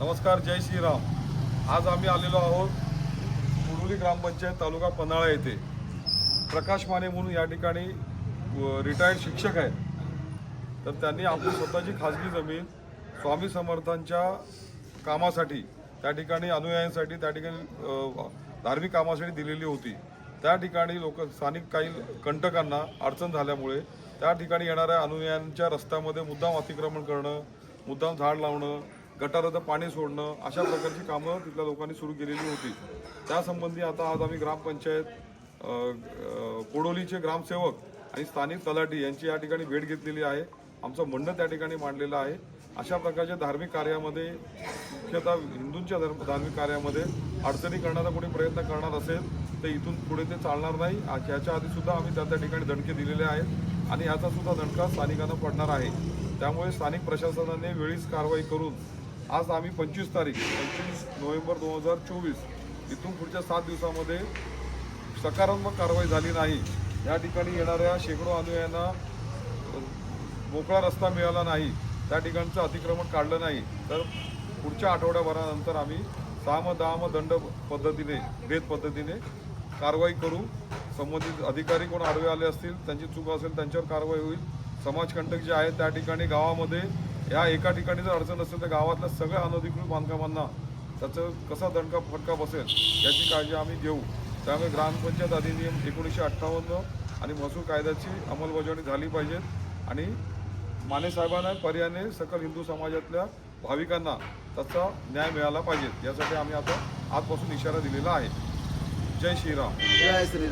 नमस्कार जय श्रीराम. आज आम्ही आलेलो आहोत कुडुली ग्रामपंचायत तालुका पन्हाळा येथे. प्रकाश माने म्हणून या ठिकाणी रिटायर्ड शिक्षक आहेत. तर त्यांनी आपली स्वतःची खाजगी जमीन स्वामी समर्थांच्या कामासाठी त्या ठिकाणी अनुयायांसाठी त्या ठिकाणी धार्मिक कामासाठी दिलेली होती. त्या ठिकाणी लोक स्थानिक काही कंटकांना अडचण झाल्यामुळे त्या ठिकाणी येणाऱ्या अनुयायांच्या रस्त्यामध्ये मुद्दाम अतिक्रमण करणं मुद्दाम झाड लावणं गटाराचं पाणी सोडणं अशा प्रकारची कामं तिथल्या लोकांनी सुरू केलेली होती. त्यासंबंधी आता आज आम्ही ग्रामपंचायत कोडोलीचे ग्रामसेवक आणि स्थानिक तलाठी यांची या ठिकाणी भेट घेतलेली आहे. आमचं म्हणणं त्या ठिकाणी मांडलेलं आहे. अशा प्रकारच्या धार्मिक कार्यामध्ये मुख्यतः हिंदूंच्या धर्म धार्मिक कार्यामध्ये अडचणी करण्याचा कोणी प्रयत्न करणार असेल तर इथून पुढे ते चालणार नाही. ह्याच्या याच्या आधी सुद्धा आम्ही त्या त्या ठिकाणी दणके दिलेले आहेत आणि याचासुद्धा दणका स्थानिकांना पडणार आहे. त्यामुळे स्थानिक प्रशासनाने वेळीच कारवाई करून आज आम्ही पंचवीस तारीख पंचवीस नोव्हेंबर दोन हजार चोवीस. इथून पुढच्या सात दिवसामध्ये सकारात्मक कारवाई झाली नाही. या ठिकाणी येणाऱ्या शेकडो अनुयायांना मोकळा रस्ता मिळाला नाही. त्या ठिकाणचं अतिक्रमण काढलं नाही. तर पुढच्या आठवड्याभरानंतर आम्ही साम दाम दंड पद्धतीने भेद पद्धतीने कारवाई करू. संबंधित अधिकारी कोण आडवे आले असतील त्यांची चूक असेल त्यांच्यावर कारवाई होईल. समाजकंटक जे आहेत त्या ठिकाणी गावामध्ये या एका ठिकाणी जर अडचण असेल तर गावातल्या सगळ्या अनधिकृत बांधकामांना त्याचं कसा दणका फटका बसेल याची काळजी आम्ही घेऊ. त्यामुळे ग्रामपंचायत अधिनियम एकोणीसशे अठ्ठावन्न आणि महसूल कायद्याची अंमलबजावणी झाली पाहिजे आणि माने साहेबांना पर्यायाने सकल हिंदू समाजातल्या भाविकांना त्याचा न्याय मिळाला पाहिजे. यासाठी आम्ही आता आजपासून इशारा दिलेला आहे. जय श्रीराम. जय श्री